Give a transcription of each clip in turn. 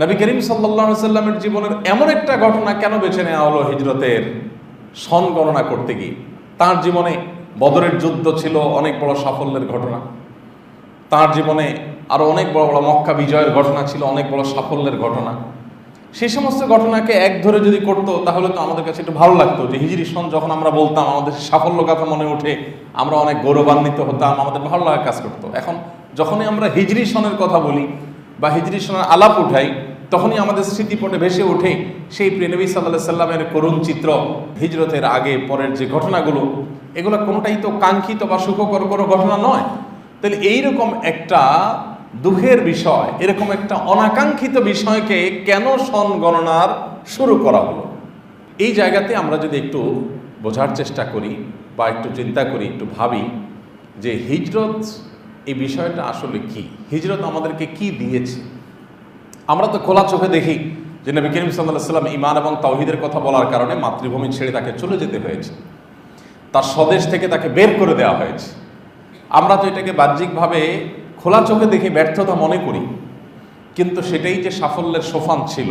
নবী করিম সাল্লাহ সাল্লামের জীবনের এমন একটা ঘটনা কেন বেছে নেওয়া হলো হিজরতের সন গণনা করতে গিয়ে? তার জীবনে বদরের যুদ্ধ ছিল, অনেক বড় সাফল্যের ঘটনা। তার জীবনে আরও অনেক বড় বড় মক্কা বিজয়ের ঘটনা ছিল, অনেক বড় সাফল্যের ঘটনা। সেই সমস্ত ঘটনাকে এক ধরে যদি করতো, তাহলে তো আমাদের কাছে একটু ভালো লাগতো যে হিজরি সন যখন আমরা বলতাম, আমাদের সাফল্য কথা মনে ওঠে আমরা অনেক গৌরবান্বিত হতাম, আমাদের ভালো লাগা কাজ করতো। এখন যখনই আমরা হিজরি সনের কথা বলি বা হিজরি সনের আলাপ উঠাই তখনই আমাদের স্মৃতিপটে ভেসে ওঠে সেই প্রেনবী সাল্লাহ সাল্লামের করুণ চিত্র, হিজরতের আগে পরের যে ঘটনাগুলো। এগুলো কোনোটাই তো কাঙ্ক্ষিত বা সুখকর কোনো ঘটনা নয়। তাহলে এইরকম একটা দুঃখের বিষয়, এরকম একটা অনাকাঙ্ক্ষিত বিষয়কে কেন গণনার শুরু করা হলো? এই জায়গাতে আমরা যদি একটু বোঝার চেষ্টা করি বা একটু চিন্তা করি, একটু ভাবি যে হিজরত এই বিষয়টা আসলে কি? হিজরত আমাদেরকে কি দিয়েছে? আমরা তো খোলা চোখে দেখি যে নবী করিম সাল্লাহ সাল্লাম ইমান এবং তাওহিদের কথা বলার কারণে মাতৃভূমি ছেড়ে তাকে চলে যেতে হয়েছে। তার স্বদেশ থেকে তাকে বের করে দেওয়া হয়েছে। আমরা তো এটাকে বাহ্যিকভাবে খোলা চোখে দেখে ব্যর্থতা মনে করি। কিন্তু সেটাই যে সাফল্যের সোফান ছিল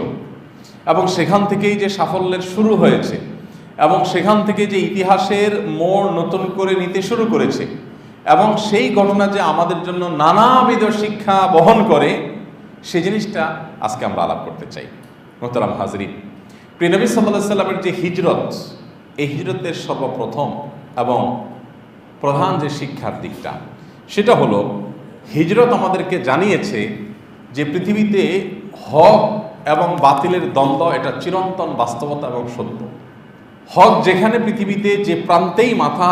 এবং সেখান থেকেই যে সাফল্যের শুরু হয়েছে এবং সেখান থেকে যে ইতিহাসের মোড় নতুন করে নিতে শুরু করেছে এবং সেই ঘটনা যে আমাদের জন্য নানাবিধ শিক্ষা বহন করে সেই জিনিসটা আজকে আমরা আলাপ করতে চাই। মোহতারাম হাজরিন প্রিনবী সাল্লাহ সাল্লামের যে হিজরত, এই হিজরতের সর্বপ্রথম এবং প্রধান যে শিক্ষার দিকটা, সেটা হলো হিজরত আমাদেরকে জানিয়েছে যে পৃথিবীতে হক এবং বাতিলের দ্বন্দ্ব এটা চিরন্তন বাস্তবতা এবং সত্য। হক যেখানে পৃথিবীতে যে প্রান্তেই মাথা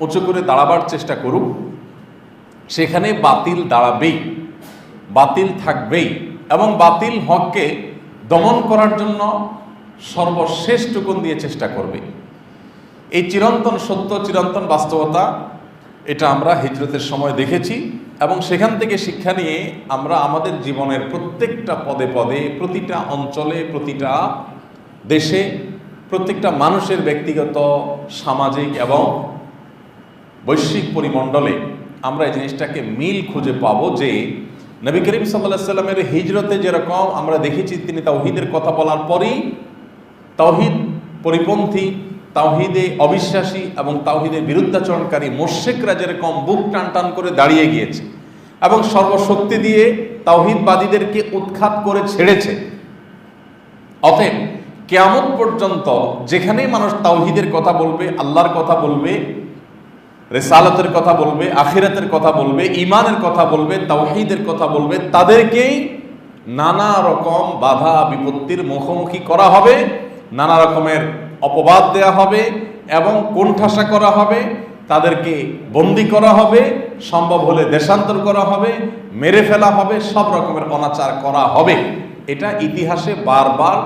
উঁচু করে দাঁড়াবার চেষ্টা করুক, সেখানে বাতিল দাঁড়াবেই। বাতিল থাকবেই এবং বাতিল হককে দমন করার জন্য সর্বশেষ টুকুন দিয়ে চেষ্টা করবে। এই চিরন্তন সত্য, চিরন্তন বাস্তবতা, এটা আমরা হিজরতের সময় দেখেছি এবং সেখান থেকে শিক্ষা নিয়ে আমরা আমাদের জীবনের প্রত্যেকটা পদে পদে, প্রতিটা অঞ্চলে, প্রতিটা দেশে, প্রত্যেকটা মানুষের ব্যক্তিগত, সামাজিক এবং বৈশ্বিক পরিমণ্ডলে আমরা এই জিনিসটাকে মিল খুঁজে পাবো যে নবী করিম সাল্লাহ সাল্লামের হিজরতে যেরকম আমরা দেখেছি, তিনি তাওহিদের কথা বলার পরেই তাওহিদ পরিপন্থী, তাওহিদে অবিশ্বাসী এবং তাওহিদের বিরুদ্ধাচরণকারী মোর্শেকরা যেরকম বুক টান টান করে দাঁড়িয়ে গিয়েছে এবং সর্বশক্তি দিয়ে তাওহিদবাদীদেরকে উৎখাত করে ছেড়েছে। অতএব কেয়ামত পর্যন্ত যেখানেই মানুষ তাওহিদের কথা বলবে, আল্লাহর কথা বলবে রেসালতের কথা বলবে, আখিরাতের কথা বলবে ইমানের কথা বলবে, তাওহিদের কথা বলবে, তাদেরকেই নানা রকম বাধা বিপত্তির মুখোমুখি করা হবে, নানা রকমের অপবাদ দেয়া হবে এবং কোণঠাসা করা হবে, তাদেরকে বন্দি করা হবে, সম্ভব হলে দেশান্তর করা হবে, মেরে ফেলা হবে, সব রকমের অনাচার করা হবে। এটা ইতিহাসে বারবার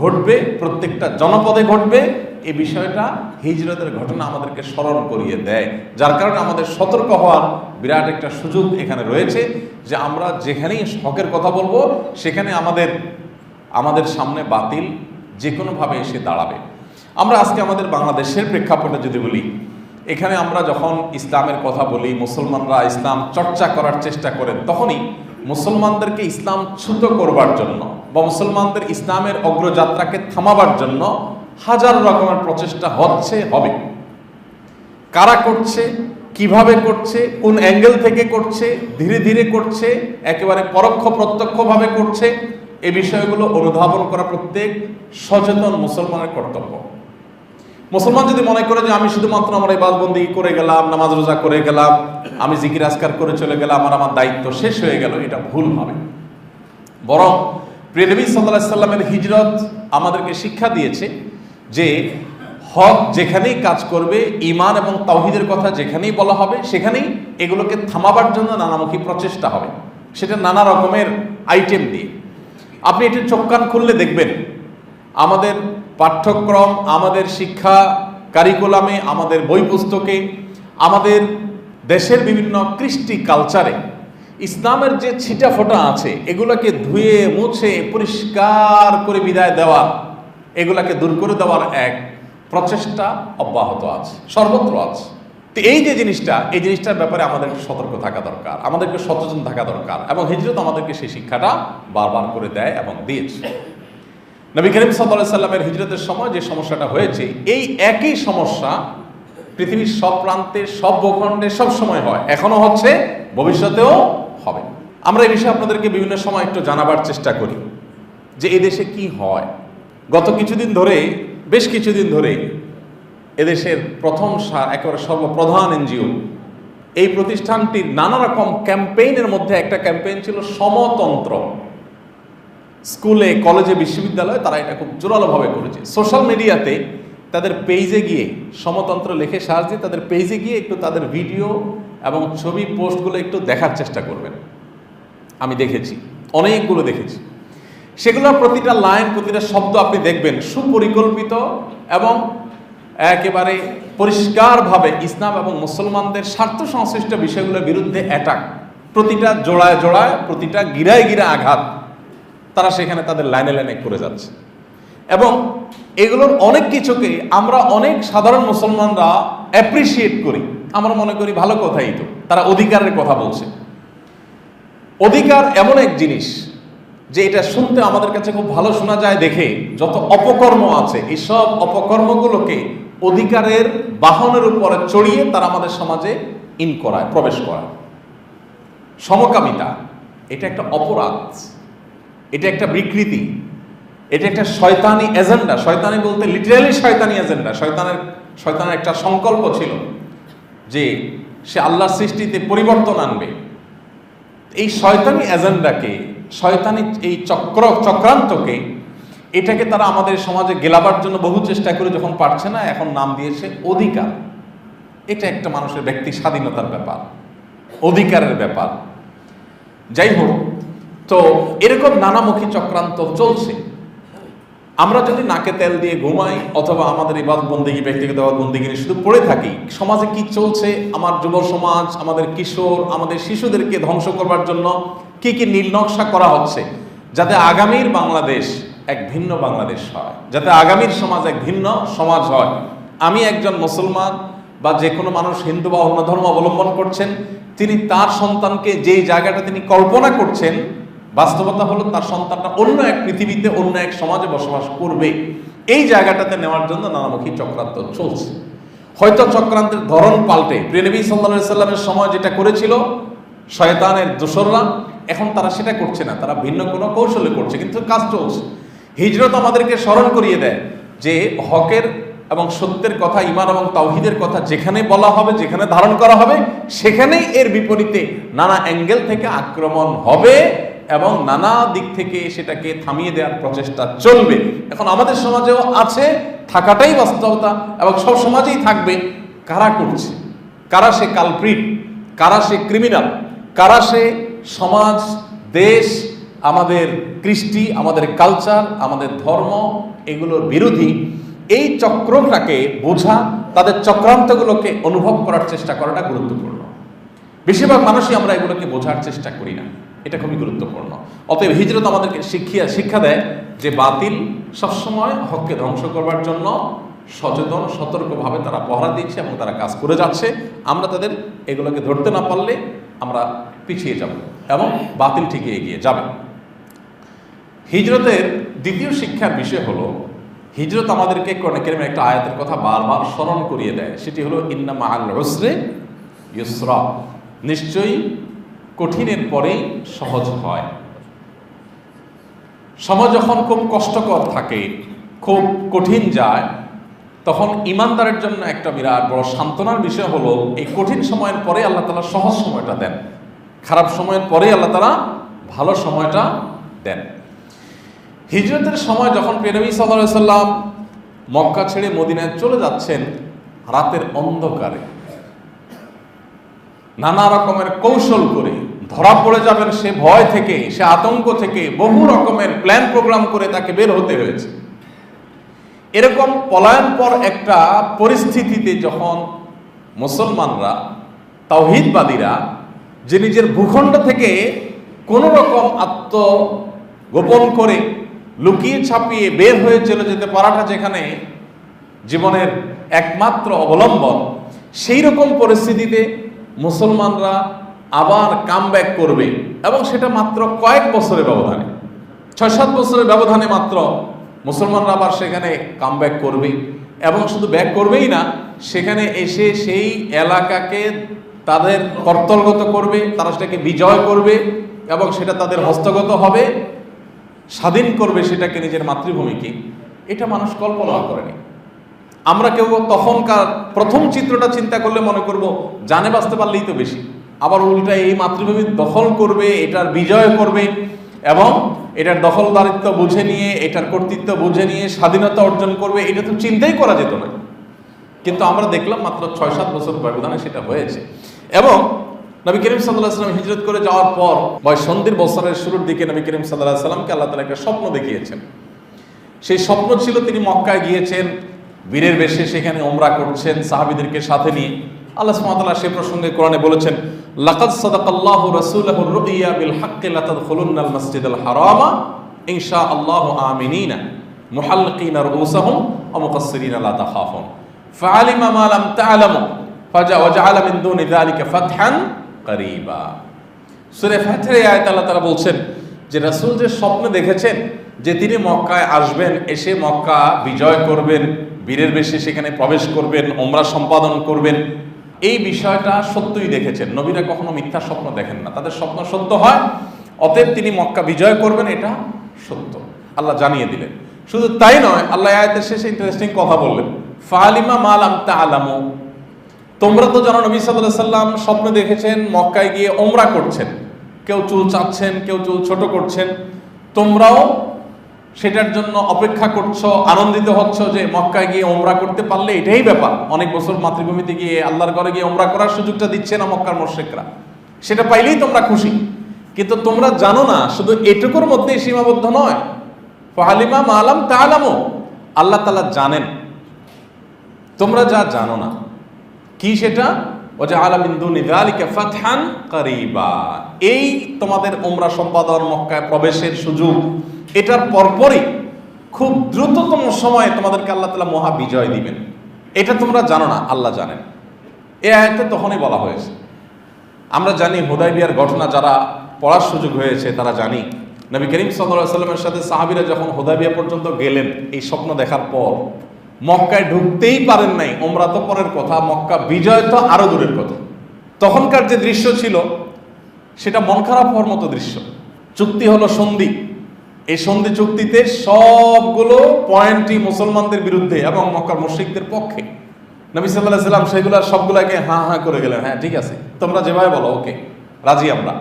ঘটবে, প্রত্যেকটা জনপদে ঘটবে এই বিষয়টা হিজরতের ঘটনা আমাদেরকে স্মরণ করিয়ে দেয়। যার কারণে আমাদের সতর্ক হওয়ার বিরাট একটা সুযোগ এখানে রয়েছে যে আমরা যেখানেই হকের কথা বলব, সেখানে আমাদের আমাদের সামনে বাতিল যে কোনোভাবে এসে দাঁড়াবে। আমরা আজকে আমাদের বাংলাদেশের প্রেক্ষাপটে যদি বলি, এখানে আমরা যখন ইসলামের কথা বলি, মুসলমানরা ইসলাম চর্চা করার চেষ্টা করেন তখনই মুসলমানদেরকে ইসলাম ছুত করবার জন্য বা মুসলমানদের ইসলামের অগ্রযাত্রাকে থামাবার জন্য হাজার রকমের প্রচেষ্টা হচ্ছে, হবে। কারা করছে, কীভাবে করছে, কোন অ্যাঙ্গেল থেকে করছে, ধীরে ধীরে করছে, একেবারে পরোক্ষ প্রত্যক্ষভাবে করছে, এ বিষয়গুলো অনুধাবন করা প্রত্যেক সচেতন মুসলমানের কর্তব্য। মুসলমান যদি মনে করে যে আমি শুধুমাত্র আমার এই বাদবন্দি করে গেলাম, নামাজ রোজা করে গেলাম, আমি জিকির আজকার করে চলে গেলাম, আমার আমার দায়িত্ব শেষ হয়ে গেল, এটা ভুল হবে। বরং প্রিয়নবী সাল্লাহ সাল্লামের হিজরত আমাদেরকে শিক্ষা দিয়েছে যে হক যেখানেই কাজ করবে ইমান এবং তাওহিদের কথা যেখানেই বলা হবে, সেখানেই এগুলোকে থামাবার জন্য নানামুখী প্রচেষ্টা হবে। সেটা নানা রকমের আইটেম দিয়ে। আপনি এটি চোখ কান খুললে দেখবেন, আমাদের পাঠ্যক্রম, আমাদের শিক্ষা কারিকুলামে আমাদের বই পুস্তকে আমাদের দেশের বিভিন্ন কৃষ্টি কালচারে ইসলামের যে ছিটা ফোটা আছে, এগুলোকে ধুয়ে, মুছে, পরিষ্কার করে বিদায় দেওয়া, এগুলাকে দূর করে দেওয়ার এক প্রচেষ্টা অব্যাহত আছে, সর্বত্র আছে। তো এই যে জিনিসটা, এই জিনিসটার ব্যাপারে আমাদেরকে সতর্ক থাকা দরকার, আমাদেরকে সচেতন থাকা দরকার, এবং হিজরত আমাদেরকে সেই শিক্ষাটা বারবার করে দেয় এবং দিয়েছে। নবী করিম সাল্লাহ সাল্লামের হিজরতের সময় যে সমস্যাটা হয়েছে, এই একই সমস্যা পৃথিবীর সব প্রান্তে, সব ভূখণ্ডে সব সময় হয়। এখনও হচ্ছে, ভবিষ্যতেও আমরা এই বিষয়ে আপনাদেরকে বিভিন্ন সময় একটু জানাবার চেষ্টা করি যে এই দেশে কি হয়। গত কিছুদিন ধরে বেশ কিছুদিন ধরে এদেশের প্রথম সা- একেবারে সর্বপ্রধান এনজিও, এই প্রতিষ্ঠানটির নানা রকম ক্যাম্পেইনের মধ্যে একটা ক্যাম্পেইন ছিল সমতন্ত্র। স্কুলে, কলেজে, বিশ্ববিদ্যালয়ে তারা এটা খুব জোরালোভাবে করেছে। সোশ্যাল মিডিয়াতে তাদের পেজে গিয়ে, সমতন্ত্র লিখে দিয়ে তাদের পেজে গিয়ে একটু তাদের ভিডিও এবং ছবি, পোস্টগুলো একটু দেখার চেষ্টা করবেন। আমি দেখেছি, অনেকগুলো দেখেছি। সেগুলোর প্রতিটা লাইন, প্রতিটা শব্দ আপনি দেখবেন সুপরিকল্পিত এবং একেবারে পরিষ্কারভাবে ইসলাম এবং মুসলমানদের স্বার্থ সংশ্লিষ্ট বিষয়গুলোর বিরুদ্ধে অ্যাটাক প্রতিটা জোড়ায় জোড়ায়, প্রতিটা গিরায় গিরা আঘাত তারা সেখানে তাদের লাইনে লাইনে করে যাচ্ছে। এবং এগুলোর অনেক কিছুকে আমরা অনেক সাধারণ মুসলমানরা অ্যাপ্রিসিয়েট করি। আমরা মনে করি ভালো কথাই তো, তারা অধিকারের কথা বলছে। অধিকার এমন এক জিনিস যে এটা শুনতে আমাদের কাছে খুব ভালো শোনা যায় দেখে যত অপকর্ম আছে এইসব অপকর্মগুলোকে অধিকারের বাহনের উপরে চড়িয়ে তারা আমাদের সমাজে ইন করায়, প্রবেশ করায়। সমকামিতা, এটা একটা অপরাধ, এটা একটা বিকৃতি, এটা একটা শয়তানি এজেন্ডা। শয়তানি বলতে লিটারালি শয়তানি এজেন্ডা। শয়তানের শয়তানের একটা সংকল্প ছিল যে সে আল্লাহ সৃষ্টিতে পরিবর্তন আনবে। এই শয়তানি এজেন্ডাকে, শয়তানি এই চক্র, চক্রান্তকে, এটাকে তারা আমাদের সমাজে গেলাবার জন্য বহু চেষ্টা করে যখন পারছে না, এখন নাম দিয়েছে অধিকার। এটা একটা মানুষের ব্যক্তি স্বাধীনতার ব্যাপার, অধিকারের ব্যাপার। যাই হোক, তো এরকম নানামুখী চক্রান্ত চলছে। আমরা যদি নাকে তেল দিয়ে ঘুমাই অথবা আমাদের এই বন্দিগি, ব্যক্তিগত বন্দিগি নিয়ে শুধু পড়ে থাকি, সমাজে কি চলছে? আমার যুব সমাজ, আমাদের কিশোর, আমাদের শিশুদেরকে ধ্বংস করবার জন্য কি কি নীল নকশা করা হচ্ছে? যাতে আগামীর বাংলাদেশ এক ভিন্ন বাংলাদেশ হয়, যাতে আগামীর সমাজ এক ভিন্ন সমাজ হয়। আমি একজন মুসলমান বা যে কোনো মানুষ হিন্দু বা অন্য ধর্ম অবলম্বন করছেন, তিনি তার সন্তানকে যেই জায়গাটা তিনি কল্পনা করছেন বাস্তবতা হলো তার সন্তানটা অন্য এক পৃথিবীতে, অন্য এক সমাজে বসবাস করবে। এই জায়গাটাতে নেওয়ার জন্য নানামুখী চক্রান্ত চলছে। হয়তো চক্রান্তের ধরন পাল্টে। প্রিয়নবী সাল্লা সাল্লামের সময় যেটা করেছিল, শয়তানের দোসররা, এখন তারা সেটা করছে না। তারা ভিন্ন কোনো কৌশলে করছে, কিন্তু কাজ চলছে। হিজরত আমাদেরকে স্মরণ করিয়ে দেয় যে হকের এবং সত্যের কথা ইমান এবং তাওহিদের কথা যেখানে বলা হবে, যেখানে ধারণ করা হবে, সেখানেই এর বিপরীতে নানা অ্যাঙ্গেল থেকে আক্রমণ হবে। এবং নানা দিক থেকে সেটাকে থামিয়ে দেওয়ার প্রচেষ্টা চলবে। এখন আমাদের সমাজেও আছে, থাকাটাই বাস্তবতা এবং সব সমাজেই থাকবে। কারা করছে? কারা সে কালপ্রিট কারা সে ক্রিমিনাল কারা সে সমাজ, দেশ, আমাদের কৃষ্টি, আমাদের কালচার আমাদের ধর্ম এগুলোর বিরোধী? এই চক্রটাকে বোঝা, তাদের চক্রান্তগুলোকে অনুভব করার চেষ্টা করাটা গুরুত্বপূর্ণ। বেশিরভাগ মানুষই আমরা এগুলোকে বোঝার চেষ্টা করি না। এটা খুবই গুরুত্বপূর্ণ। অতএব হিজরত আমাদেরকে শিক্ষা শিক্ষা দেয় যে বাতিল সবসময় হককে ধ্বংস করবার জন্য সচেতন, সতর্কভাবে তারা পহরা দিচ্ছে এবং তারা কাজ করে যাচ্ছে। আমরা তাদের এগুলোকে ধরতে না পারলে আমরা পিছিয়ে যাব এবং বাতিল ঠিকই এগিয়ে যাবে। হিজরতের দ্বিতীয় শিক্ষার বিষয় হলো, হিজরত আমাদেরকে কোরআন কারিমের একটা আয়াতের কথা বারবার স্মরণ করিয়ে দেয়। সেটি হলো ইন্না মাআল উসরে ইউসরা। নিশ্চয়ই কঠিনের পরেই সহজ হয়। সময় যখন খুব কষ্টকর থাকে, খুব কঠিন যায়, তখন ইমানদারের জন্য একটা বিরাট বড় সান্ত্বনার বিষয় হলো, এই কঠিন সময়ের পরে আল্লাহ তালা সহজ সময়টা দেন। খারাপ সময়ের পরে আল্লাহ তালা ভালো সময়টা দেন। হিজরতের সময় যখন প্রেরবী সাল্লাম মক্কা ছেড়ে মদিনায় চলে যাচ্ছেন, রাতের অন্ধকারে নানা রকমের কৌশল করে ধরা পড়ে যাবেন সে ভয় থেকে, সে আতঙ্ক থেকে, বহু রকমের প্ল্যান প্রোগ্রাম করে তাকে বের হতে হয়েছে। এরকম পলায়ন পর একটা পরিস্থিতিতে যখন মুসলমানরা, তাওহিদবাদীরা, যে নিজের ভূখণ্ড থেকে কোনো রকম আত্ম গোপন করে লুকিয়ে ছাপিয়ে বের হয়ে চলে যেতে পারাটা যেখানে জীবনের একমাত্র অবলম্বন সেই রকম পরিস্থিতিতে মুসলমানরা আবার কাম করবে। এবং সেটা মাত্র কয়েক বছরের ব্যবধানে। ছয় সাত বছরের ব্যবধানে মাত্র মুসলমানরা আবার সেখানে কাম করবে। এবং শুধু ব্যাক করবেই না, সেখানে এসে সেই এলাকাকে তাদের কর্তলগত করবে, তারা সেটাকে বিজয় করবে এবং সেটা তাদের হস্তগত হবে, স্বাধীন করবে সেটাকে নিজের মাতৃভূমিকে। এটা মানুষ কল্পনা করেনি। আমরা কেউ তখনকার প্রথম চিত্রটা চিন্তা করলে মনে করব, জানে বাঁচতে পারলেই তো বেশি। আবার উল্টা এই মাতৃভূমি দখল করবে, এটার বিজয় করবে এবং এটার দখলদারিত্ব বুঝে নিয়ে, এটার কর্তৃত্ব বুঝে নিয়ে, স্বাধীনতা অর্জন করবে, এটা তো চিন্তাই করা যেত না। কিন্তু আমরা দেখলাম মাত্র ছয় সাত বছর ব্যবধানে সেটা হয়েছে। এবং নবী করিম সাল্লাহ সাল্লাম হিজরত করে যাওয়ার পর বয় সন্ধির বছরের শুরুর দিকে নবী করিম সাল্লাহ সাল্লামকে আল্লাহ তালা একটা স্বপ্ন দেখিয়েছেন। সেই স্বপ্ন ছিল তিনি মক্কায় গিয়েছেন, বীরের বেশে সেখানে ওমরা করছেন, সাহাবিদেরকে সাথে নিয়ে। আল্লাহ সুবহানাহু সে প্রসঙ্গে কোরআনে বলেছেন লাকাদ সাদাকাল্লাহু রাসূলাহু রুইয়া বিল হাক্কি লাতাদখুলুন্নাল মাসজিদাল হারামা ইনশা আল্লাহু আমিনিনা মুহাল্লিকিনা রুউসাহুম ওয়া মুকাসসিরিনা লা তাখাফুন। ফাআলিমা মা লাম তা'লামু ফাজা ওয়াজআলা মিন দুনি যালিকা ফাতহান করিবা। সূরা ফাতহের এই আয়াত আল্লাহ তাআলা বলছেন যে রাসূল যে স্বপ্ন দেখেছেন যে তিনি মক্কায় আসবেন, এসে মক্কা বিজয় করবেন, বীরের বেশে সেখানে প্রবেশ করবেন ওমরা সম্পাদন করবেন এই বিষয়টা সত্যই দেখেছেন। নবীরা কখনো মিথ্যা স্বপ্ন দেখেন না। তাদের স্বপ্ন সত্য হয়, অতএব তিনি মক্কা বিজয় করবেন, এটা সত্য। আল্লাহ জানিয়ে দিলেন। শুধু তাই নয়, আল্লাহ আয়াতের শেষে ইন্টারেস্টিং কথা বললেন। ফালিমা মাল আমতা আলামু তোমরা তো জানো, নবী সাল্লাহ সাল্লাম স্বপ্ন দেখেছেন, মক্কায় গিয়ে ওমরা করছেন। কেউ চুল চাচ্ছেন, কেউ চুল ছোট করছেন। তোমরাও সেটার জন্য অপেক্ষা করছ, আনন্দিত হচ্ছ যে মক্কায় গিয়ে ওমরা করতে পারলে এটাই ব্যাপার। অনেক বছর মাতৃভূমিতে গিয়ে আল্লাহর ঘরে গিয়ে ওমরা করার সুযোগটা দিচ্ছে না মক্কার মোর্শেকরা সেটা পাইলেই তোমরা খুশি। কিন্তু তোমরা জানো না, শুধু এটুকুর মধ্যেই সীমাবদ্ধ নয়। ফাহালিমা মালাম তালামো, আল্লাহ তালা জানেন। তোমরা যা জানো না, কি সেটা? ও যে আলামিন্দু নিদালিকা এই তোমাদের ওমরা সম্পাদন মক্কায় প্রবেশের সুযোগ এটার পরপরই খুব দ্রুততম সময়ে তোমাদেরকে আল্লাহ তালা মহা বিজয় দিবেন। এটা তোমরা জানো না, আল্লাহ জানেন। এ আয়তে তখনই বলা হয়েছে। আমরা জানি হুদাইবিয়ার ঘটনা যারা পড়ার সুযোগ হয়েছে, তারা জানি। নবী করিম সাল্লামের সাথে সাহাবিরা যখন হুদাইবিয়া পর্যন্ত গেলেন, এই স্বপ্ন দেখার পর, মক্কায় ঢুকতেই পারেন নাই। ওমরা তো পরের কথা, মক্কা বিজয় তো আরও দূরের কথা। তখনকার যে দৃশ্য ছিল, সেটা মন খারাপ হওয়ার মতো দৃশ্য। চুক্তি হলো সন্ধি। এই সন্ধি চুক্তিতে সবগুলো পয়েন্টই মুসলমানদের বিরুদ্ধে এবং মক্কার মুশ্রিকদের পক্ষে। নবী সাল্লাহ সাল্লাম সেগুলো সবগুলাকে হাঁ হাঁ করে গেলেন। হ্যাঁ ঠিক আছে। তোমরা যেভাবে বলো, ওকে। রাজি আমরা।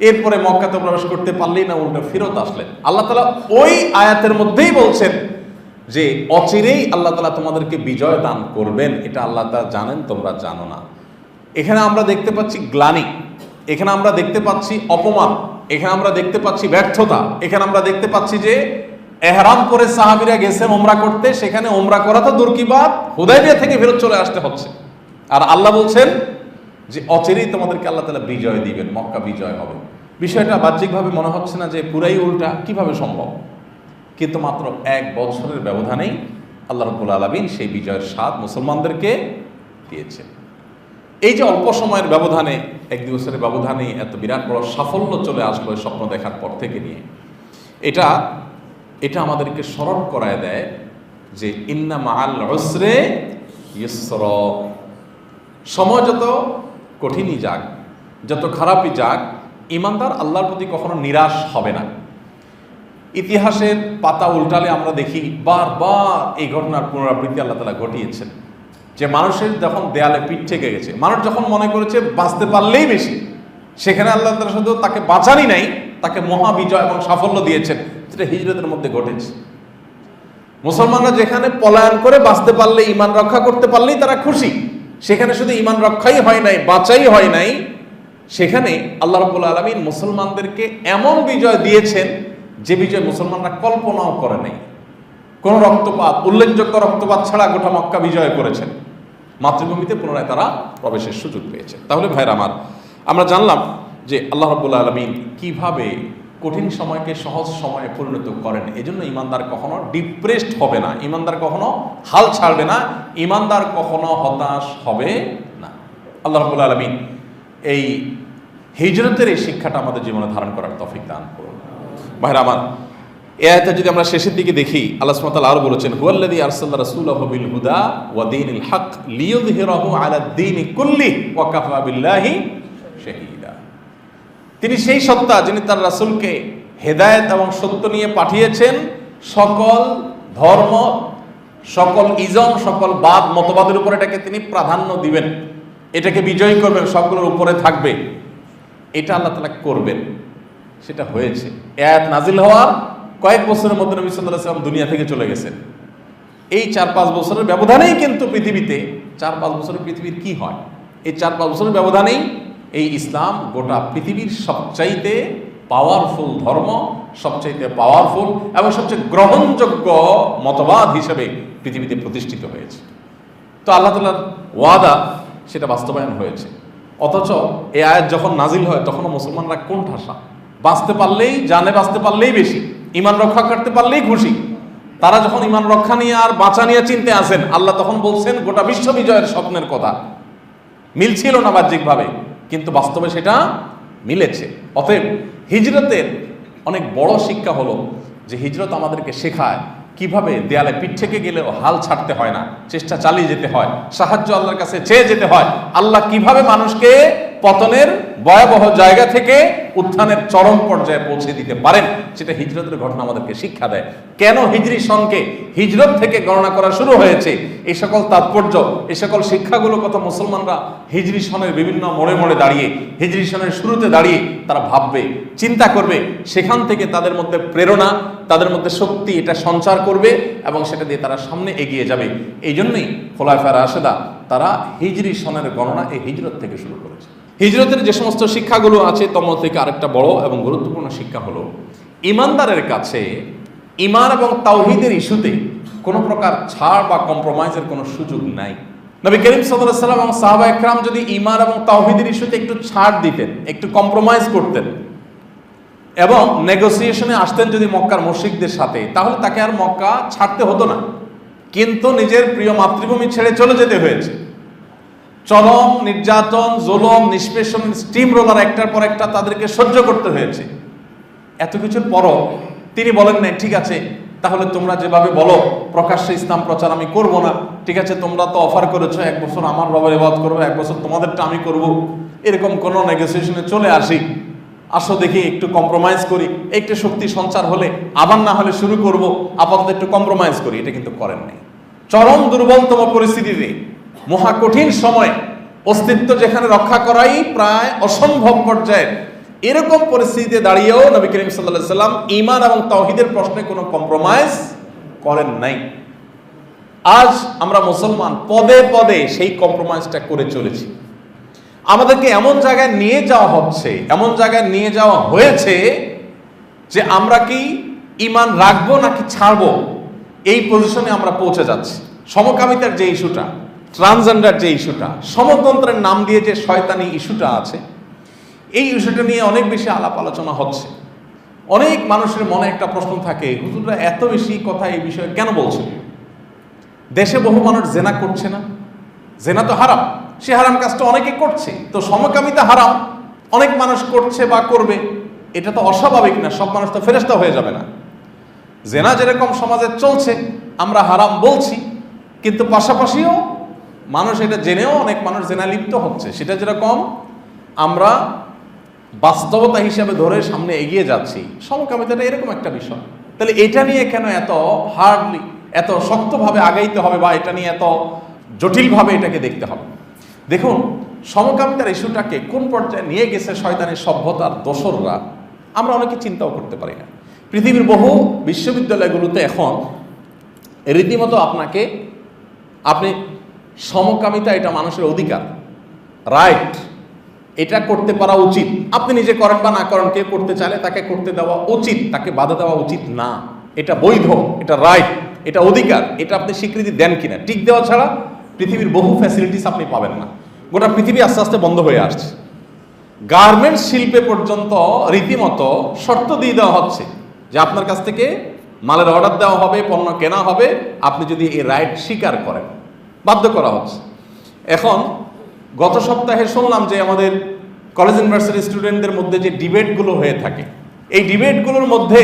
এরপরে মক্কাতে প্রবেশ করতে পারলেই না উল্টো ফেরত আসলেন। আল্লাহ তালা ওই আয়াতের মধ্যেই বলছেন যে, অচিরেই আল্লাহ তালা তোমাদেরকে বিজয় দান করবেন। এটা আল্লাহ তালা জানেন, তোমরা জানো না। এখানে আমরা দেখতে পাচ্ছি গ্লানি। এখানে আমরা দেখতে পাচ্ছি অপমান। এখানে আমরা দেখতে পাচ্ছি ব্যর্থতা। এখানে আমরা দেখতে পাচ্ছি যে এহরাম করে সাহাবিরা গেছেন ওমরা করতে, সেখানে ওমরা করা তো দূর কি বাদ হুদাইবিয়া থেকে ফেরত চলে আসতে হচ্ছে। আর আল্লাহ বলছেন যে অচেরেই তোমাদেরকে আল্লাহ তালা বিজয় দিবেন, মক্কা বিজয় হবে। বিষয়টা বাহ্যিকভাবে মনে হচ্ছে না যে পুরাই উল্টা কীভাবে সম্ভব? কিন্তু মাত্র এক বছরের ব্যবধানেই আল্লাহ রব্বুল আলমিন সেই বিজয়ের স্বাদ মুসলমানদেরকে দিয়েছে এই যে অল্প সময়ের ব্যবধানে, এক দিবসের ব্যবধানে এত বিরাট বড় সাফল্য চলে আসলো স্বপ্ন দেখার পর থেকে নিয়ে, এটা এটা আমাদেরকে স্মরণ করায় দেয় যে ইন্না মাল রসরে ইসর সময় যত কঠিনই যাক, যত খারাপই যাক, ইমানদার আল্লাহর প্রতি কখনো নিরাশ হবে না। ইতিহাসের পাতা উল্টালে আমরা দেখি বারবার এই ঘটনার পুনরাবৃত্তি আল্লাহ তালা ঘটিয়েছেন। যে মানুষের যখন দেয়ালে পিঠ থেকে গেছে, মানুষ যখন মনে করেছে বাঁচতে পারলেই বেশি, সেখানে আল্লাহ তালা শুধু তাকে বাঁচানি নাই, তাকে মহা বিজয় এবং সাফল্য দিয়েছেন, যেটা হিজরতের মধ্যে ঘটেছে। মুসলমানরা যেখানে পলায়ন করে বাঁচতে পারলে ইমান রক্ষা করতে পারলেই তারা খুশি, সেখানে শুধু ইমান রক্ষাই হয় নাই, বাঁচাই হয় নাই, সেখানে আল্লাহ রব্বুল আলমিন মুসলমানদেরকে এমন বিজয় দিয়েছেন, যে বিজয় মুসলমানরা কল্পনাও করে নাই। কোন রক্তপাত, উল্লেখযোগ্য রক্তপাত ছাড়া গোটা মক্কা বিজয় করেছেন। মাতৃভূমিতে পুনরায় তারা প্রবেশের সুযোগ পেয়েছে। তাহলে ভাইরা আমার, আমরা জানলাম যে আল্লাহ রব্বুল আলমিন কীভাবে কঠিন সময়কে সহজ সময়ে পরিণত করেন। এজন্য ইমানদার কখনো ডিপ্রেসড হবে না। ইমানদার কখনো হাল ছাড়বে না। ইমানদার কখনো হতাশ হবে না। আল্লাহ রাব্বুল আলামিন এই হিজরতের এই শিক্ষাটা আমাদের জীবনে ধারণ করার তফিক দান করুন। ভাইরা আমার এ যদি আমরা শেষের দিকে দেখি, আল্লাহ সুবহানাহু ওয়া আরও বলেছেন, হুয়াল্লাযী আরসালা রাসূলাহু বিল হুদা ওয়া দীনিল হক লিইয়ুযহিরাহু আলা দ্বীনি কুল্লি ওয়া কাফা বিল্লাহি শাহীদা. তিনি সেই সত্তা যিনি তার রাসূলকে হেদায়েত এবং সত্য নিয়ে পাঠিয়েছেন, সকল ধর্ম, সকল ইজম, সকল বাদ, মতবাদের উপর এটাকে তিনি প্রাধান্য দিবেন। এটাকে বিজয়ী করবেন, সবগুলোর উপরে থাকবে। এটা আল্লাহ তালা করবেন। সেটা হয়েছে। এ আয়াত নাজিল হওয়ার কয়েক বছরের মধ্যে নবী সাল্লাহ সাল্লাম দুনিয়া থেকে চলে গেছেন। এই চার পাঁচ বছরের ব্যবধানেই কিন্তু পৃথিবীতে চার পাঁচ বছরের পৃথিবীর কি হয়? এই চার পাঁচ বছরের ব্যবধানেই এই ইসলাম গোটা পৃথিবীর সবচাইতে পাওয়ারফুল ধর্ম, সবচাইতে পাওয়ারফুল এবং সবচেয়ে গ্রহণযোগ্য মতবাদ হিসেবে পৃথিবীতে প্রতিষ্ঠিত হয়েছে। তো আল্লাহ তালার ওয়াদা সেটা বাস্তবায়ন হয়েছে। অথচ এই আয়াত যখন নাজিল হয় তখনও মুসলমানরা কোন ঠাসা বাঁচতে পারলেই, জানে বাঁচতে পারলেই বেশি। ইমান রক্ষা করতে পারলেই খুশি। তারা যখন ইমান রক্ষা নিয়ে আর বাঁচা নিয়ে চিনতে আসেন, আল্লাহ তখন বলছেন, গোটা বিশ্ব বিজয়ের স্বপ্নের কথা। মিলছিল না বাহ্যিকভাবে, কিন্তু বাস্তবে সেটা মিলেছে। অতএব হিজরতের অনেক বড় শিক্ষা হলো যে হিজরত আমাদেরকে শেখায় কীভাবে দেয়ালে পিঠ থেকে গেলেও হাল ছাড়তে হয় না, চেষ্টা চালিয়ে যেতে হয়, সাহায্য আল্লাহর কাছে চেয়ে যেতে হয়। আল্লাহ কীভাবে মানুষকে পতনের ভয়াবহ জায়গা থেকে উত্থানের চরম পর্যায়ে পৌঁছে দিতে পারেন, সেটা হিজরতের ঘটনা আমাদেরকে শিক্ষা দেয়। কেন হিজরি সনকে হিজরত থেকে গণনা করা শুরু হয়েছে? এই সকল তাৎপর্য এই সকল শিক্ষাগুলো কত মুসলমানরা হিজরি সনের বিভিন্ন মোড়ে মোড়ে দাঁড়িয়ে, হিজরি সনের শুরুতে দাঁড়িয়ে তারা ভাববে, চিন্তা করবে, সেখান থেকে তাদের মধ্যে প্রেরণা, তাদের মধ্যে শক্তি এটা সঞ্চার করবে এবং সেটা দিয়ে তারা সামনে এগিয়ে যাবে। এই জন্যই খোলাফার রাশেদা তারা হিজরি সনের গণনা এই হিজরত থেকে শুরু করেছে। হিজরতের যে সমস্ত শিক্ষাগুলো আছে তম থেকে আরেকটা বড় এবং গুরুত্বপূর্ণ শিক্ষা হলো, ইমানদারের কাছে ইমান এবং তাওহিদের ইস্যুতে কোনো প্রকার ছাড় বা কম্প্রোমাইজের কোনো সুযোগ নাই। নবী করিম সাল্লাম এবং সাহাবা একরাম যদি ইমান এবং তাওহিদের ইস্যুতে একটু ছাড় দিতেন, একটু কম্প্রোমাইজ করতেন এবং নেগোসিয়েশনে আসতেন যদি মক্কার মুশরিকদের সাথে, তাহলে তাকে আর মক্কা ছাড়তে হতো না। কিন্তু নিজের প্রিয় মাতৃভূমি ছেড়ে চলে যেতে হয়েছে। চরম নির্যাতন, জোলম, নিষ্পেষণ স্টিম রোলার একটার পর একটা তাদেরকে সহ্য করতে হয়েছে। এত কিছুর পরও তিনি বলেন না ঠিক আছে, তাহলে তোমরা যেভাবে বলো, প্রকাশ্যে ইসলাম প্রচার আমি করব না। ঠিক আছে, তোমরা তো অফার করেছ, এক বছর আমার রবের এবাদ করব, এক বছর তোমাদেরটা আমি করব। এরকম কোনো নেগোসিয়েশনে চলে আসি। আসো দেখি, একটু কম্প্রোমাইজ করি। একটু শক্তি সঞ্চার হলে, আবার না হলে শুরু করব। আপাতত একটু কম্প্রোমাইজ করি, এটা কিন্তু করেন নাই। চরম দুর্বলতম পরিস্থিতিতে, মহা কঠিন সময় অস্তিত্ব যেখানে রক্ষা করাই প্রায় অসম্ভব পর্যায়ে। এরকম পরিস্থিতিতে দাঁড়িয়েও নবী করিম সাল্লাহ সাল্লাম ইমান এবং তহিদের প্রশ্নে কোনো কম্প্রোমাইজ করেন নাই। আজ আমরা মুসলমান পদে পদে সেই কম্প্রোমাইজটা করে চলেছি। আমাদেরকে এমন জায়গায় নিয়ে যাওয়া হচ্ছে, এমন জায়গায় নিয়ে যাওয়া হয়েছে যে আমরা কি ইমান রাখব নাকি ছাড়বো? এই পজিশনে আমরা পৌঁছে যাচ্ছি। সমকামিতার যে ইস্যুটা ট্রান্সজেন্ডার যে ইস্যুটা, সমতন্ত্রের নাম দিয়ে যে শয়তানি ইস্যুটা আছে, এই ইস্যুটা নিয়ে অনেক বেশি আলাপ আলোচনা হচ্ছে। অনেক মানুষের মনে একটা প্রশ্ন থাকে, হুজুররা এত বেশি কথা এই বিষয়ে কেন বলছে? দেশে বহু মানুষ জেনা করছে না। জেনা তো হারাম। সে হারাম কাজটা অনেকে করছে। তো সমকামিতা হারাম, অনেক মানুষ করছে বা করবে, এটা তো অস্বাভাবিক না, সব মানুষ তো ফেরেস্তা হয়ে যাবে না। জেনা যেরকম সমাজে চলছে, আমরা হারাম বলছি, কিন্তু পাশাপাশিও মানুষ এটা জেনেও অনেক মানুষ জেনা লিপ্ত হচ্ছে। সেটা যেরকম আমরা বাস্তবতা হিসাবে ধরে সামনে এগিয়ে যাচ্ছি, সমকামিতাটা এরকম একটা বিষয়। তাহলে এটা নিয়ে কেন এত হার্ডলি এত শক্তভাবে আগাইতে হবে বা এটা নিয়ে এত জটিলভাবে এটাকে দেখতে হবে? দেখুন, সমকামিতার ইস্যুটাকে কোন পর্যায়ে নিয়ে গেছে শয়তানের সভ্যতার দোসররা, আমরা অনেকে চিন্তাও করতে পারি না। পৃথিবীর বহু বিশ্ববিদ্যালয়গুলোতে এখন রীতিমতো আপনাকে, আপনি সমকামিতা এটা মানুষের অধিকার, রাইট, এটা করতে পারা উচিত। আপনি নিজে করেন বা না করেন, কে করতে চাইলে তাকে করতে দেওয়া উচিত, তাকে বাধা দেওয়া উচিত না। এটা বৈধ, এটা রাইট, এটা অধিকার, এটা আপনি স্বীকৃতি দেন কিনা, টিক দেওয়া ছাড়া পৃথিবীর বহু ফ্যাসিলিটিস আপনি পাবেন না। গোটা পৃথিবী আস্তে আস্তে বন্ধ হয়ে আসছে। গার্মেন্টস শিল্পে পর্যন্ত রীতিমতো শর্ত দিয়ে দেওয়া হচ্ছে যে আপনার কাছ থেকে মালের অর্ডার দেওয়া হবে, পণ্য কেনা হবে, আপনি যদি এই রাইট স্বীকার করেন। বাধ্য করা হচ্ছে। এখন গত সপ্তাহে শুনলাম যে আমাদের কলেজ ইউনিভার্সিটি স্টুডেন্টদের মধ্যে যে ডিবেটগুলো হয়ে থাকে, এই ডিবেটগুলোর মধ্যে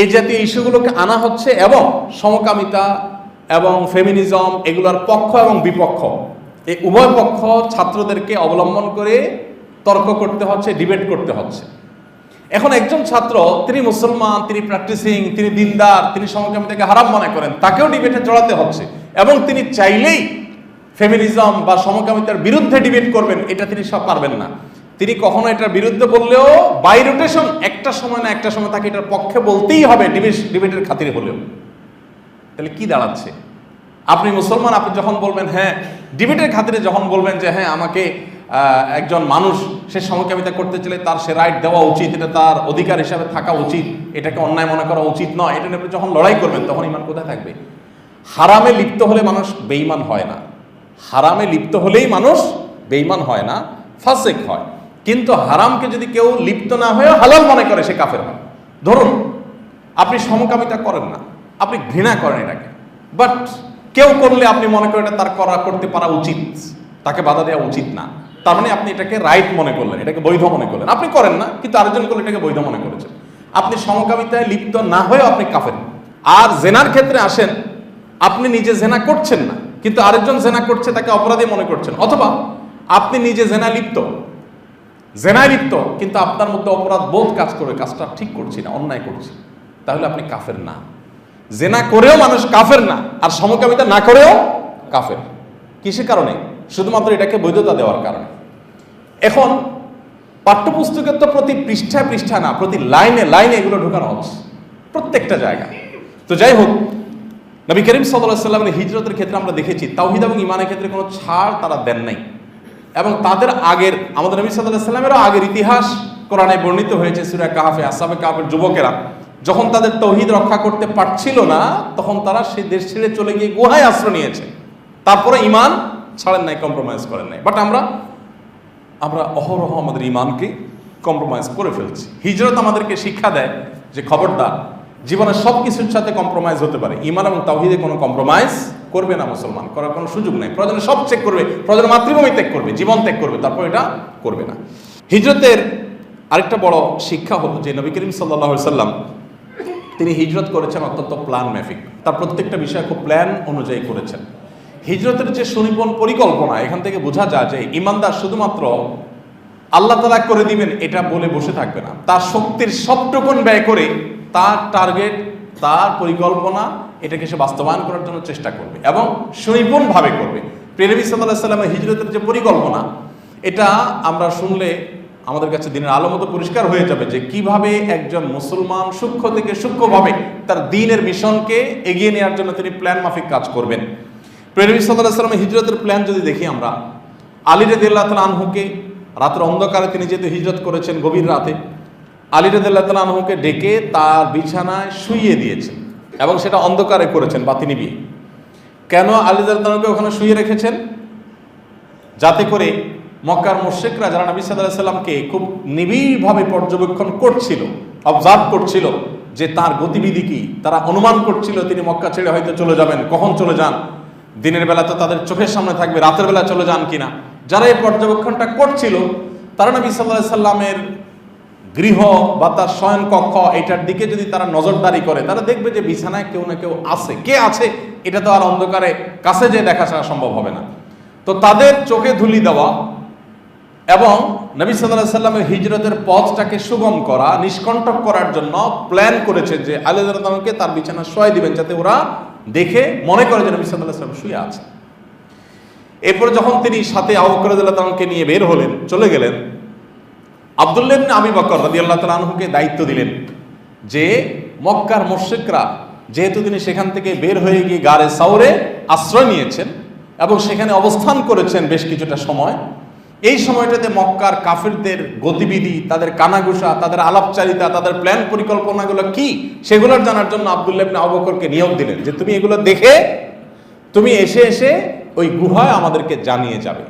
এই জাতীয় ইস্যুগুলোকে আনা হচ্ছে এবং সমকামিতা এবং ফেমিনিজম এগুলোর পক্ষ এবং বিপক্ষ এই উভয় পক্ষ ছাত্রদেরকে অবলম্বন করে তর্ক করতে হচ্ছে ডিবেট করতে হচ্ছে। এখন একজন ছাত্র, তিনি মুসলমান, তিনি প্র্যাকটিসিং তিনি দিনদার, তিনি সমকামিতাকে হারাম মনে করেন, তাকেও ডিবেটে জড়াতে হচ্ছে। এবং তিনি চাইলেই ফেমিনিজম বা সমকামিতার বিরুদ্ধে ডিবেট করবেন, এটা তিনি সব পারবেন না। তিনি কখনো এটার বিরুদ্ধে বললেও বাই রোটেশন একটা সময় না একটা সময় তাকে এটার পক্ষে বলতেই হবে ডিবেট ডিবেটের খাতিরে হলেও। তাহলে কি দাঁড়াচ্ছে? আপনি মুসলমান, আপনি যখন বলবেন হ্যাঁ ডিবেটের খাতিরে যখন বলবেন যে হ্যাঁ আমাকে একজন মানুষ সে সমকামিতা করতে চাইলে তার সে রাইট দেওয়া উচিত, এটা তার অধিকার হিসাবে থাকা উচিত, এটাকে অন্যায় মনে করা উচিত নয়, এটা নিয়ে যখন লড়াই করবেন, তখন ইমান কোথায় থাকবে? হারামে লিপ্ত হলে মানুষ বেইমান হয় না। হারামে লিপ্ত হলেই মানুষ বেইমান হয় না, ফাসেক হয়। কিন্তু হারামকে যদি কেউ লিপ্ত না হয়ে হালাল মনে করে, সে কাফের হয়। ধরুন, আপনি সমকামিতা করেন না, আপনি ঘৃণা করেন এটাকে বাট কেউ করলে আপনি মনে করেন তার করা, করতে পারা উচিত। তাকে বাধা দেওয়া উচিত না। তার মানে আপনি এটাকে রাইট মনে করলেন, এটাকে বৈধ মনে করলেন। আপনি করেন না, কিন্তু আরেকজন করলে এটাকে বৈধ মনে করেছেন। আপনি সমকামিতায় লিপ্ত না হয়েও আপনি কাফের। আর জেনার ক্ষেত্রে আসেন, আপনি নিজে জেনা করছেন না, কিন্তু আরেকজন জেনা করছে, তাকে অপরাধী মনে করছেন। অথবা আপনি নিজে জেনা লিপ্ত। জেনায় লিপ্ত, কিন্তু আপনার মধ্যে অপরাধ বোধ কাজ করে, কাজটা ঠিক করছি না, অন্যায় করছি। তাহলে আপনি কাফের না। জেনা করেও মানুষ কাফের না, আর সমকামিতা না করেও কাফের। কিসের কারণে? শুধুমাত্র এটাকে বৈধতা দেওয়ার কারণে। এখন, পাঠ্যপুস্তকের তো প্রতি পৃষ্ঠা পৃষ্ঠা না, প্রতি লাইনে লাইনে এগুলো ঢোকানো হচ্ছে, প্রত্যেকটা জায়গা তো যাই হোক, নবী করিম সাল্লাহ সাল্লামের হিজরতের ক্ষেত্রে আমরা দেখেছি, তাওহিদ এবং ইমানের ক্ষেত্রে কোনো ছাড় তারা দেন নাই। এবং তাদের আগের, আমাদের নবী সাল্লাহ সাল্লামেরও আগের ইতিহাস কোরআনে বর্ণিত হয়েছে, সুরা কাহাফে আসাবে কাহাফের যুবকেরা। যখন তাদের তৌহিদ রক্ষা করতে পারছিল না, তখন তারা সেই দেশ ছেড়ে চলে গিয়ে গুহায় আশ্রয় নিয়েছে। তারপরে ইমান ছাড়েন নাই কম্প্রোমাইজ করেন নাই। বাট আমরা আমরা অহরহ আমাদের ইমানকে কম্প্রোমাইজ করে ফেলছি। হিজরত আমাদেরকে শিক্ষা দেয় যে, খবরদার জীবনের সব কিছুর সাথে কম্প্রোমাইজ হতে পারে। ইমান এবং তাহিদে কোনো কম্প্রোমাইজ করবে না মুসলমান, করার কোনো সুযোগ নেই। প্রয়োজনে সব চেক করবে, প্রয়োজনে মাতৃভূমি ত্যাগ করবে, জীবন ত্যাগ করবে, তারপর এটা করবে না। হিজরতের আরেকটা বড় শিক্ষা হলো যে, নবী করিম সাল্লাহ সাল্লাম তিনি হিজরত করেছেন অত্যন্ত প্ল্যান ম্যাফিক তার প্রত্যেকটা বিষয় খুব প্ল্যান অনুযায়ী করেছেন। হিজরতের যে সুনিপুণ পরিকল্পনা, এখান থেকে বোঝা যায় যে ইমানদার শুধুমাত্র আল্লাহ তালা করে দিবেন, এটা বলে বসে থাকবে না। তার শক্তির সবটুকুন ব্যয় করে তার টার্গেট তার পরিকল্পনা, এটাকে সে বাস্তবায়ন করার জন্য চেষ্টা করবে এবং সুনিপুণভাবে করবে। প্রেরবি সাল্লাহ সাল্লামের হিজরতের যে পরিকল্পনা, এটা আমরা শুনলে আমাদের কাছে দিনের আলো মতো পরিষ্কার হয়ে যাবে যে কীভাবে একজন মুসলমান সূক্ষ্ম থেকে সূক্ষ্মভাবে তার দিনের মিশনকে এগিয়ে নেওয়ার জন্য তিনি প্ল্যান মাফিক কাজ করবেন। প্রেরবি সাল্লাহ সাল্লামের হিজরতের প্ল্যান যদি দেখি আমরা, আলী রেদিল্লাহ তালা আনহুকে রাতের অন্ধকারে তিনি যেহেতু হিজরত করেছেন গভীর রাতে, আলী রেদিল্লাহ তালা আনহুকে ডেকে তার বিছানায় শুইয়ে দিয়েছেন এবং সেটা অন্ধকারে করেছেন বাতি নিবিয়ে কেন আলী রাদিয়াল্লাহু ওখানে শুয়ে রেখেছেন? যাতে করে মক্কার মোশেকরা যারা নবী সাল্লাহ সাল্লামকে খুব নিবিড়ভাবে পর্যবেক্ষণ করছিল অবজার্ভ করছিল যে তার গতিবিধি কি, তারা অনুমান করছিল তিনি মক্কা ছেড়ে হয়তো চলে যাবেন, কখন চলে যান? দিনের বেলা তো তাদের চোখের সামনে থাকবে, রাতের বেলা চলে যান কিনা? যারা এই পর্যবেক্ষণটা করছিল, তারা নবী সাল্লাহ সাল্লামের গৃহ বা তার শয়ন কক্ষ এটার দিকে যদি তারা নজরদারি করে, তারা দেখবে যে বিছানায় কেউ না কেউ আছে। কে আছে? এটা তো আর অন্ধকারে কাছে যে দেখা সম্ভব হবে না। তো তাদের চোখে ধুলি দেওয়া এবং নবী সাল্লাহ সাল্লামের হিজরতের পথটাকে সুগম করা, নিষ্কণ্টক করার জন্য প্ল্যান করেছেন যে আলিদানকে তার বিছানা শোয়াই দিবেন যাতে ওরা দেখে মনে করে যে নবী সাল্লাহ সাল্লাম শুয়ে আছে। এরপর যখন তিনি সাথে আবকরাদকে নিয়ে বের হলেন, চলে গেলেন, আবদুল্লাহ ইবনে আবি বকর রাদিয়াল্লাহু আল্লাহ আনহুকে দায়িত্ব দিলেন যে মক্কার মুশরিকরা যেহেতু তিনি সেখান থেকে বের হয়ে গিয়ে গারে সাউরে আশ্রয় নিয়েছেন এবং সেখানে অবস্থান করেছেন বেশ কিছুটা সময় এই সময়টাতে মক্কার কাফিরদের গতিবিধি, তাদের কানাঘুষা, তাদের আলাপচারিতা, তাদের প্ল্যান পরিকল্পনাগুলো কি, সেগুলোর জানার জন্য আবদুল্লাহ ইবনে আবু বকরকে নিয়োগ দিলেন যে তুমি এগুলো দেখে তুমি এসে এসে ওই গুহায় আমাদেরকে জানিয়ে যাবে।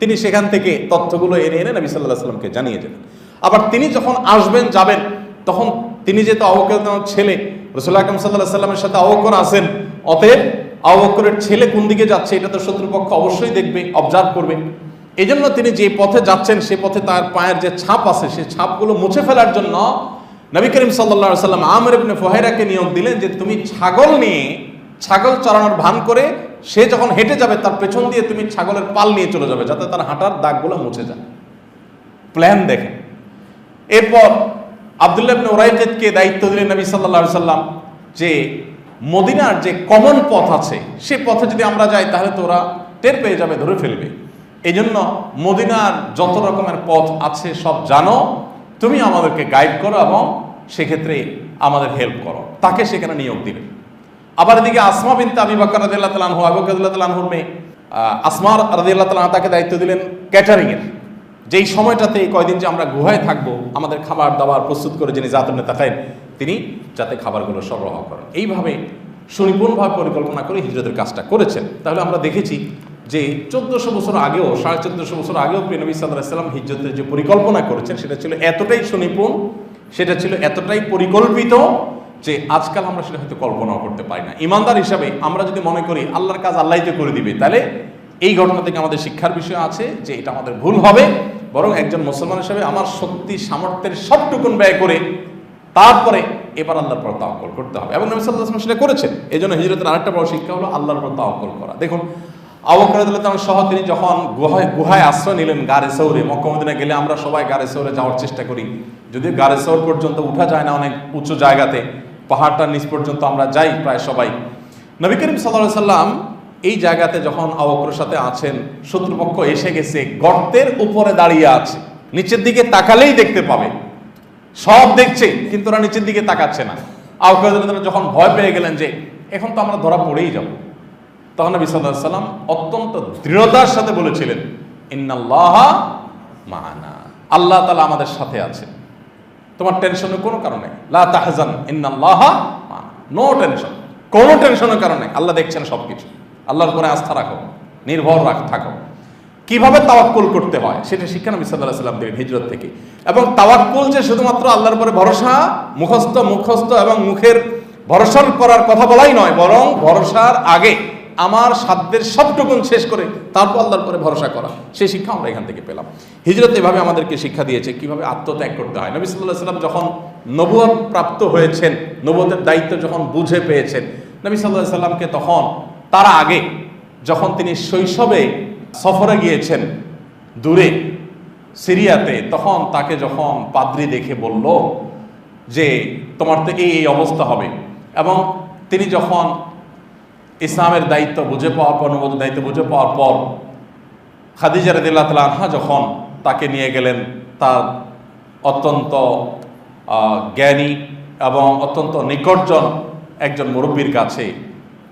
তিনি সেখান থেকে তথ্যগুলো এনে এনে নবী সাল্লাহ সাল্লামকে জানিয়ে যেতেন আবার তিনি যখন আসবেন, যাবেন, তখন তিনি যেহেতু আবকর ছেলে রসুল্লাহ আকরম সাল্লাহ সাল্লামের সাথে আবকর আছেন, অতএব আবকরের ছেলে কোন দিকে যাচ্ছে, এটা তো শত্রুপক্ষ অবশ্যই দেখবে অবজার্ভ করবে। এই জন্য তিনি যে পথে যাচ্ছেন, সে পথে তার পায়ের যে ছাপ আছে সেই ছাপগুলো মুছে ফেলার জন্য নবী করিম সাল্লা সাল্লাম আমর ইবনে ফহেরাকে নিয়োগ দিলেন যে তুমি ছাগল নিয়ে ছাগল চড়ানোর ভান করে সে যখন হেঁটে যাবে, তার পেছন দিয়ে তুমি ছাগলের পাল নিয়ে চলে যাবে যাতে তার হাঁটার দাগগুলো মুছে যায়। প্ল্যান দেখেন। এরপর আবদুল্লাহ ইবনে দায়িত্ব দিলেন নবী সাল্লাল্লাহু সাল্লাম যে মদিনার যে কমন পথ আছে, সে পথে যদি আমরা যাই, তাহলে তো ওরা টের পেয়ে যাবে, ধরে ফেলবে। এই জন্য মদিনার যত রকমের পথ আছে, সব জানো। তুমি আমাদেরকে গাইড করো এবং সেক্ষেত্রে আমাদের হেল্প করো। তাকে সেখানে নিয়োগ দিবে। আবার এদিকে আসমা বিনতে আবি বাক্কর রাদিয়াল্লাহু তাআলা আনহু, আবু রাদিয়াল্লাহু তাআলা আনহুর মেয়ে আসমা রাদিয়াল্লাহু তাআলা তাকে দায়িত্ব দিলেন ক্যাটারিংয়ের যেই সময়টাতে কয়দিন যে আমরা গুহায় থাকব, আমাদের খাবার দাবার প্রস্তুত করে যিনি জাতনে তাকায়েন তিনি যাতে খাবারগুলো সরবরাহ করেন। এইভাবে সুনিপুণভাবে পরিকল্পনা করে হিজরতের কাজটা করেছেন। তাহলে আমরা দেখেছি যে চোদ্দশো বছর আগেও, সাড়ে চোদ্দশো বছর আগেও প্রিয় নবী সাল্লাহ সাল্লাম হিজরতের যে পরিকল্পনা করেছেন, সেটা ছিল এতটাই সুনিপুণ, সেটা ছিল এতটাই পরিকল্পিত যে আজকাল আমরা সেটা হয়তো কল্পনাও করতে পারি না। ইমানদার হিসাবে আমরা যদি মনে করি আল্লাহর কাজ আল্লাহ করে দিবে, তাহলে এই ঘটনা থেকে আমাদের শিক্ষার বিষয় আছে যে এটা আমাদের ভুল হবে। বরং একজন মুসলমান হিসাবে আমার শক্তি, সামর্থ্যের সবটুকুন ব্যয় করে তারপরে এবার আল্লাহর পর তাওয়াক্কল করতে হবে। এবং নবী ওয়াসাল্লাম সেটা করেছেন। এই জন্য হিজরতের আরেকটা বড় শিক্ষা হলো আল্লাহর পর তাওয়াক্কল করা। দেখুন আবকরাদুল্লাহ সহ তিনি যখন গুহায় গুহায় আশ্রয় নিলেন গারে সৌরে মক্কমদিনে গেলে আমরা সবাই গারে সৌরে যাওয়ার চেষ্টা করি। যদিও গারে সৌর পর্যন্ত উঠা যায় না অনেক উঁচু জায়গাতে, পাহাড়টার নিচ পর্যন্ত আমরা যাই প্রায় সবাই। নবী করিম সাল্লাহ সাল্লাম এই জায়গাতে যখন আবকরের সাথে আছেন, শত্রুপক্ষ এসে গেছে, গর্তের উপরে দাঁড়িয়ে আছে। নিচের দিকে তাকালেই দেখতে পাবে। সব দেখছে, কিন্তু ওরা নিচের দিকে তাকাচ্ছে না। আবকরাদুল্লাহ যখন ভয় পেয়ে গেলেন যে, এখন তো আমরা ধরা পড়েই যাব। তখন নবী সাল্লাহ সাল্লাম অত্যন্ত দৃঢ়তার সাথে বলেছিলেন, ইন্নাল্লাহ মানা। আল্লাহ তালা আমাদের সাথে আছে তোমার টেনশনের কোনো কারণে লা তাহজান, ইন্নাল্লাহ নো টেনশন কোনো টেনশনের কারণে আল্লাহ দেখছেন সব কিছু আল্লাহর উপরে আস্থা রাখো, নির্ভর রাখ, থাকো। কীভাবে তাওয়াক্কুল করতে হয় সেটা শিক্ষা নবী সাল্লাহ সাল্লাম দিলেন হিজরত থেকে। এবং তাওয়াক্কুল যে শুধুমাত্র আল্লাহর উপরে ভরসা, মুখস্থ মুখস্থ এবং মুখের ভরসা করার কথা বলাই নয়, বরং ভরসার আগে আমার সাধ্যের সবটুকুন শেষ করে তারপর আল্লাহর পরে ভরসা করা। সেই শিক্ষা আমরা এখান থেকে পেলাম। হিজরত এভাবে আমাদেরকে শিক্ষা দিয়েছে, কীভাবে আত্মত্যাগ করতে হয়। নবী সাল্লাহ সাল্লাম যখন নবুয়ত প্রাপ্ত হয়েছেন নবুয়তের দায়িত্ব যখন বুঝে পেয়েছেন, নবী সাল্লাহ সাল্লামকে তখন, তার আগে যখন তিনি শৈশবে সফরে গিয়েছেন, দূরে সিরিয়াতে, তখন তাকে যখন পাদ্রি দেখে বলল যে, তোমার তো এই এই অবস্থা হবে। এবং তিনি যখন ইসলামের দায়িত্ব বুঝে পাওয়ার পর নবুদের দায়িত্ব বুঝে পাওয়ার পর খাদিজা রদিল্লাহ তালা আনহা যখন তাকে নিয়ে গেলেন, তার অত্যন্ত জ্ঞানী এবং অত্যন্ত নিকটজন একজন মুরব্বীর কাছে,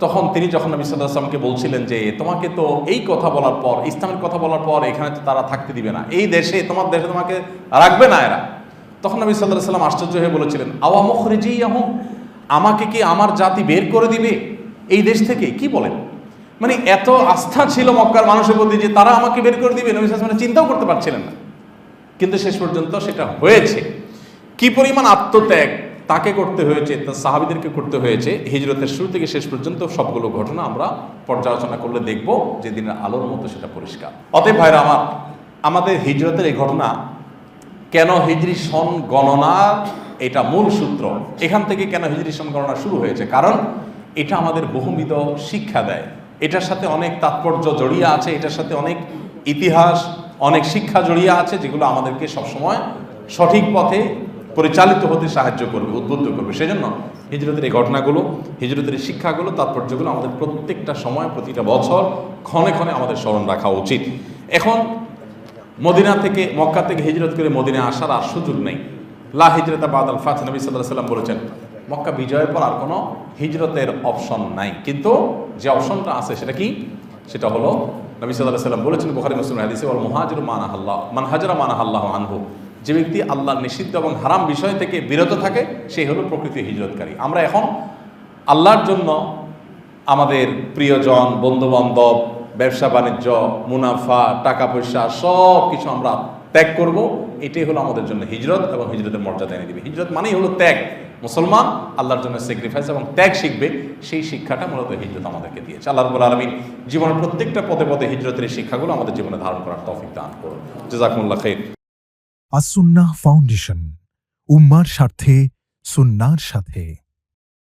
তখন তিনি যখন নবী আসলামকে বলছিলেন যে, তোমাকে তো এই কথা বলার পর, ইসলামের কথা বলার পর এখানে তো তারা থাকতে দিবে না। এই দেশে, তোমার দেশে তোমাকে রাখবে না এরা। তখন নবী সাল্লাহ সাল্লাম আশ্চর্য হয়ে বলেছিলেন আওয়া মুখরিজি আহম আমাকে কি আমার জাতি বের করে দিবে? এই দেশ থেকে, কি বলেন? মানে এত আস্থা ছিল মক্কার মানুষের প্রতি যে তারা আমাকে বের করে দিবে, নবী আলাইহি চিন্তাও করতে পারছিলেন না। কিন্তু শেষ পর্যন্ত সেটা হয়েছে। কি পরিমাণ আত্মত্যাগ তাকে করতে হয়েছে, তার সাহাবিদেরকে করতে হয়েছে, হিজরতের শুরু থেকে শেষ পর্যন্ত সবগুলো ঘটনা আমরা পর্যালোচনা করলে দেখব যে দিনের আলোর মতো সেটা পরিষ্কার। অতএব ভাইরা আমার, আমাদের হিজরতের এই ঘটনা কেন হিজরি সন গণনা এটা মূল সূত্র? এখান থেকে কেন হিজরি সন গণনা শুরু হয়েছে? কারণ এটা আমাদের বহুবিধ শিক্ষা দেয়। এটার সাথে অনেক তাৎপর্য জড়িয়ে আছে, এটার সাথে অনেক ইতিহাস, অনেক শিক্ষা জড়িয়ে আছে, যেগুলো আমাদেরকে সবসময় সঠিক পথে পরিচালিত হতে সাহায্য করবে, উদ্বুদ্ধ করবে। সেজন্য হিজরতের এই ঘটনাগুলো, হিজরতের এই শিক্ষাগুলো, তাৎপর্যগুলো আমাদের প্রত্যেকটা সময়, প্রতিটা বছর ক্ষণে ক্ষণে আমাদের স্মরণ রাখা উচিত। এখন মদিনা থেকে, মক্কা থেকে হিজরত করে মদিনা আসার আর সুযোগ নেই। লা হিজরতা বাদাল ফাত নবী সাল্লাহ সাল্লাম বলেছেন মক্কা বিজয়ের পর আর কোনো হিজরতের অপশন নাই। কিন্তু যে অপশনটা আছে, সেটা কি? সেটা হলো নবী সাল্লাহ সাল্লাম বলেছেন বুখারি মুসলিম হাদিসে মুহাজির মানা আল্লাহ মান হাজরা মানা আল্লাহ আনহু। যে ব্যক্তি আল্লাহ নিষিদ্ধ এবং হারাম বিষয় থেকে বিরত থাকে সেই হলো প্রকৃতি হিজরতকারী। আমরা এখন আল্লাহর জন্য আমাদের প্রিয়জন, বন্ধুবান্ধব, ব্যবসা, বাণিজ্য, মুনাফা টাকা পয়সা সব কিছু আমরা ত্যাগ করব। এটাই হলো আমাদের জন্য হিজরত এবং হিজরতের মর্যাদা এনে দিবে। হিজরত মানেই হলো ত্যাগ। মুসলমান আল্লাহর জন্য স্যাক্রিফাইস এবং ত্যাগ শিখবে, সেই শিক্ষাটা মূলত হিজরত আমাদেরকে দিয়েছে। আল্লাহ রবুল আলমী জীবনের প্রত্যেকটা পদে পদে হিজরতের শিক্ষাগুলো আমাদের জীবনে ধারণ করার তফিক দান করুন। জাকুল্লা খাইর। আসুন্না ফাউন্ডেশন, উম্মার স্বার্থে, সুন্নার সাথে।